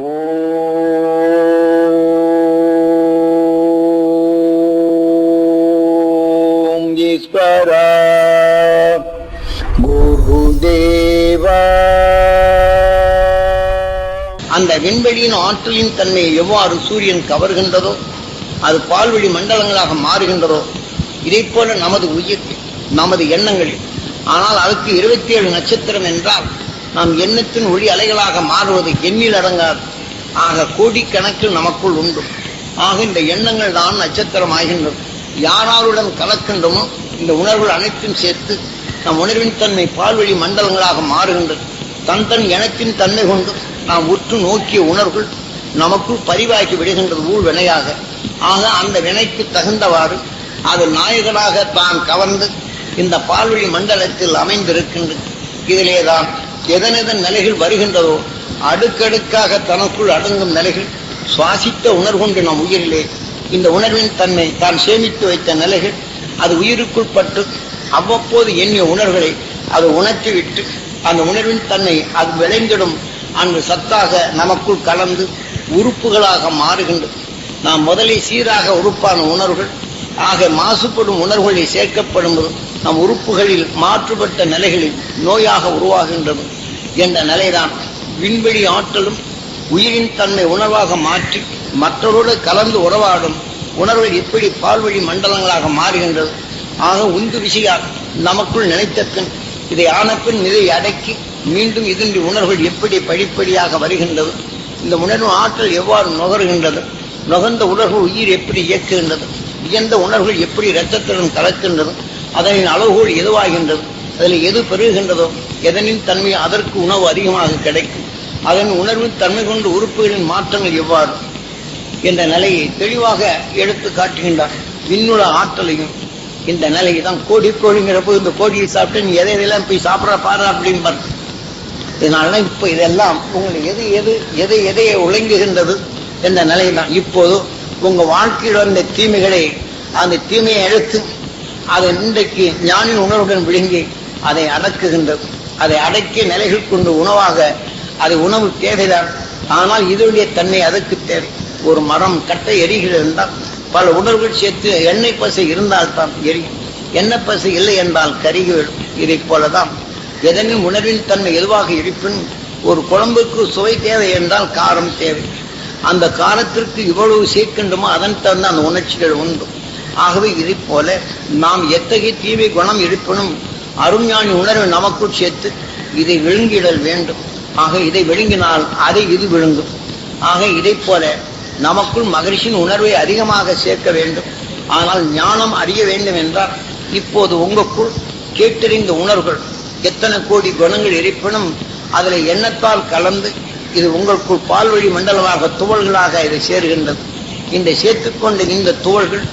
ஓம் அந்த விண்வெளியின் ஆற்றலின் தன்மையை எவ்வாறு சூரியன் கவர்கின்றதோ அது பால்வெளி மண்டலங்களாக மாறுகின்றதோ இதை போல நமது உயிர் நமது எண்ணங்களில். ஆனால் அதுக்கு இருபத்தி ஏழு நட்சத்திரம் என்றால் நாம் எண்ணத்தின் ஒளி அலைகளாக மாறுவது எண்ணில் அடங்காது. ஆக கோடிக்கணக்கில் நமக்குள் உண்டு. ஆக இந்த எண்ணங்கள் தான் நட்சத்திரம் ஆகின்றது யாராருடன் கலக்கின்றமோ இந்த உணர்வுகள் அனைத்தும் சேர்த்து நம் உணர்வின் தன்மை பால்வழி மண்டலங்களாக மாறுகின்றது. தன் தன் எனத்தின் தன்மை கொண்டு நாம் உற்று நோக்கிய உணர்வுகள் நமக்குள் பதிவாக்கி விடுகின்றது ஊழ் வினையாக. ஆக அந்த வினைக்கு தகுந்தவாறு அது நாயகனாக தான் கவர்ந்து இந்த பால்வழி மண்டலத்தில் அமைந்திருக்கின்றது. இதிலேதான் எதனெதன் நிலைகள் வருகின்றதோ அடுக்கடுக்காக தனக்குள் அடங்கும் நிலைகள் சுவாசித்த உணர்வுண்டு நம் உயிரிலே இந்த உணர்வின் தன்மை தான் சேமித்து வைத்த நிலைகள் அது உயிருக்குள் பட்டு அவ்வப்போது எண்ணிய உணர்வுகளை அது உணர்த்தி விட்டு அந்த உணர்வின் தன்மை அது விளைந்திடும் அந்த சத்தாக நமக்குள் கலந்து உறுப்புகளாக மாறுகின்றது நாம் முதலில் சீராக உறுப்பான உணர்வுகள் ஆக மாசுபடும் உணர்வுகளில் சேர்க்கப்படும் நம் உறுப்புகளில் மாற்றுபட்ட நிலைகளில் நோயாக உருவாகின்றது என்ற நிலைதான். விண்வெளி ஆற்றலும் உயிரின் தன்மை உணர்வாக மாற்றி மற்றவரோடு கலந்து உறவாடும் உணர்வுகள் எப்படி பால்வழி மண்டலங்களாக மாறுகின்றது. ஆக உந்து விஷயம் நமக்குள் நினைத்த பின் இதை ஆன பின் அடக்கி மீண்டும் இதனுடைய உணர்வுகள் எப்படி படிப்படியாக வருகின்றது? இந்த உணர்வு ஆற்றல் எவ்வாறு நுகர்கின்றது? நுகர்ந்த உணர்வு உயிர் எப்படி இயக்குகின்றது? இயந்த உணர்வுகள் எப்படி இரத்தத்துடன் கலக்கின்றது? அதனின் அளவுகோல் எதுவாகின்றது? அதில் எது பெருகுகின்றதோ எதனின் தன்மை அதற்கு உணவு அதிகமாக கிடைக்கும் அதன் உணர்வின் தன்மை கொண்டு உறுப்புகளின் மாற்றங்கள் எவ்வாறு என்ற நிலையை தெளிவாக எடுத்து காட்டுகின்றார். விண்ணுல ஆற்றலையும் இந்த நிலையை தான் கோடி கோடிங்கிற போது இந்த கோடியை சாப்பிட்டு நீ எதை எதெல்லாம் போய் சாப்பிட்ற பாரு அப்படின்னு பாரு இதனால இப்ப இதெல்லாம் உங்களை எது எது எதை எதையை உழைங்குகின்றது என்ற நிலை தான் இப்போது உங்க வாழ்க்கையில் வந்த தீமைகளை அந்த தீமையை எடுத்து அதை இன்றைக்கு ஞானின் உணர்வுடன் விழுங்கி அதை அடக்குகின்றது அதை அடக்கிய நிலைகள் கொண்டு உணவாக அது உணவு தேவைதான். ஆனால் இதனுடைய தன்மை அதற்கு தேவை. ஒரு மரம் கட்டை எரிகள் இருந்தால் பல உணர்வுகள் சேர்த்து எண்ணெய் பசை இருந்தால் தான் எரியும். எண்ணெய் பசை இல்லை என்றால் கருகிவிடும் இதைப் போலதான் எதனின் உணர்வின் தன்மை எதுவாக இருப்பின் ஒரு குழம்புக்கு சுவை தேவை என்றால் காரம் தேவை. அந்த காரத்திற்கு இவ்வளவு சேர்க்கின்றமோ அதன் தகுந்த அந்த உணர்ச்சிகள் உண்டு. ஆகவே இதை போல நாம் எத்தகைய தீமை குணம் இருப்பினும் அருஞானி உணர்வு நமக்குள் சேர்த்து இதை விழுங்கிடல் வேண்டும். ஆக இதை விழுங்கினால் அதை இது விழுங்கும். ஆக இதை போல நமக்குள் மகிழ்ச்சியின் உணர்வை அதிகமாக சேர்க்க வேண்டும். ஆனால் ஞானம் அறிய வேண்டும் என்றால் இப்போது உங்களுக்குள் கேட்டறிந்த உணர்வுகள் எத்தனை கோடி குணங்கள் இருப்பினும் அதில் எண்ணத்தால் கலந்து இது உங்களுக்குள் பால்வழி மண்டலமாக துவள்களாக இதை சேர்கின்றது. இந்த சேர்த்துக்கொண்ட இந்த துவள்கள்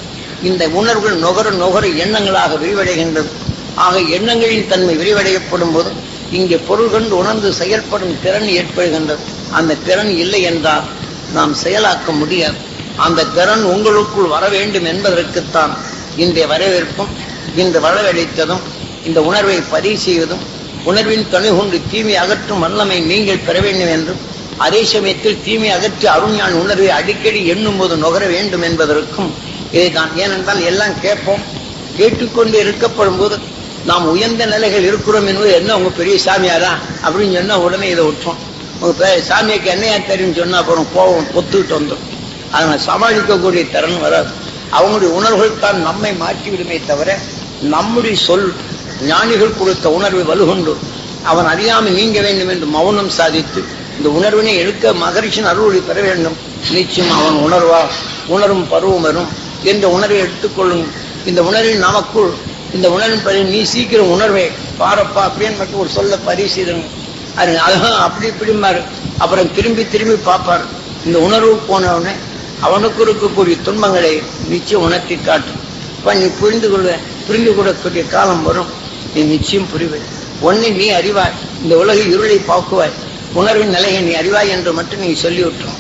இந்த உணர்வுகள் நுகர நுகர எண்ணங்களாக விரிவடைகின்றது. ஆக எண்ணங்களின் தன்மை விரிவடையப்படும் போது இங்கே பொருள் கண்டு உணர்ந்து செயல்படும் திறன் ஏற்படுகின்றது. அந்த திறன் இல்லை என்றால் நாம் செயலாக்க முடியாது. அந்த திறன் உங்களுக்குள் வர வேண்டும் என்பதற்குத்தான் இன்றைய வரவேற்பும் இந்த வரவழைத்ததும் இந்த உணர்வை பதிவு செய்வதும் உணர்வின் துணை கொண்டு தீமை அகற்றும் வல்லமை நீங்கள் பெற வேண்டும் என்றும் அதே சமயத்தில் தீமை அகற்றி அருஞான் உணர்வை அடிக்கடி எண்ணும் போது நுகர வேண்டும் என்பதற்கும் இதைதான் ஏனென்றால் எல்லாம் கேட்போம் கேட்டுக்கொண்டு இருக்கப்படும் போது நாம் உயர்ந்த நிலைகள் இருக்கிறோம் என்பது என்ன உங்க பெரிய சாமியாரா? அப்படின்னு சொன்னா உடனே இதை விட்டோம் உங்க சாமியாக்கு என்னையா தெரியும் சொன்னா அப்புறம் கோபம் பொத்துக்கிட்டு வந்துடும் அதனை சமாளிக்கக்கூடிய திறன் வராது. அவங்களுடைய உணர்வுகள் தான் நம்மை மாற்றி விடுமே தவிர நம்முடைய சொல் ஞானிகள் கொடுத்த உணர்வை வலுகொண்டு. அவன் அறியாமல் நீங்க வேண்டும் என்று மௌனம் சாதித்து இந்த உணர்வினை எடுக்க மகரிஷின் அருளை பெற வேண்டும். நிச்சயம் அவன் உணர்வா? உணரும் பருவம் வரும். என்ற உணர்வை எடுத்துக்கொள்ளும். இந்த உணர்வின் நமக்குள் இந்த உணர்வின் நீ சீக்கிரம் உணர்வை. பாரப்பா அப்படின்னு மட்டும் ஒரு சொல்ல பரிசீலனை அது அதுதான் அப்படி இப்படிமாரு அப்புறம் திரும்பி திரும்பி பார்ப்பார். இந்த உணர்வு போனவுடனே அவனுக்கு இருக்கக்கூடிய துன்பங்களை நிச்சயம் உணர்த்தி காட்டும். இப்போ நீ புரிந்து கொள்ள புரிந்து கொள்ளக்கூடிய காலம் வரும். நீ நிச்சயம் புரிவேன் ஒன்னை நீ அறிவாய். இந்த உலக இருளை பாக்குவாய் உணர்வின் நிலையை நீ அறிவாய் என்று மட்டும் நீ சொல்லி விட்டுரும்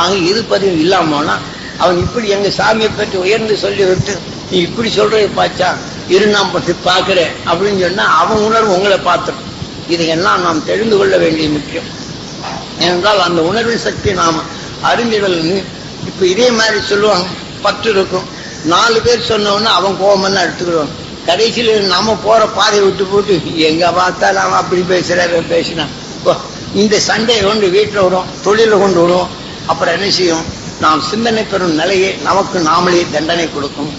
ஆக இது பதிவு இல்லாமனா அவன் இப்படி எங்க சாமியை பற்றி உயர்ந்து சொல்லி விட்டு நீ இப்படி சொல்றதை பாச்சா இரு நாம் பற்றி பார்க்கிறேன் அப்படின்னு சொன்னா அவன் உணர்வு உங்களை பார்த்துடும். இதையெல்லாம் நாம் தெரிந்து கொள்ள வேண்டிய முக்கியம். ஏனென்றால் அந்த உணர்வின் சக்தி நாம் அறிஞர்கள் இப்ப இதே மாதிரி சொல்லுவாங்க பற்று இருக்கும். நாலு பேர் சொன்ன அவன் கோபம் எடுத்துக்கிடுவான். கடைசியில் நாம போற பாதையை விட்டு போட்டு எங்க பார்த்தாலும் அவன் அப்படி பேசுறாரு பேசினான் ஓ, இந்த சண்டையை கொண்டு வீட்டில் விடும் தொழிலை கொண்டு விடும் அப்புறம் என்ன செய்யும்? நாம் சிந்தனை பெறும் நிலையை நமக்கு நாமளே தண்டனை கொடுக்கும்.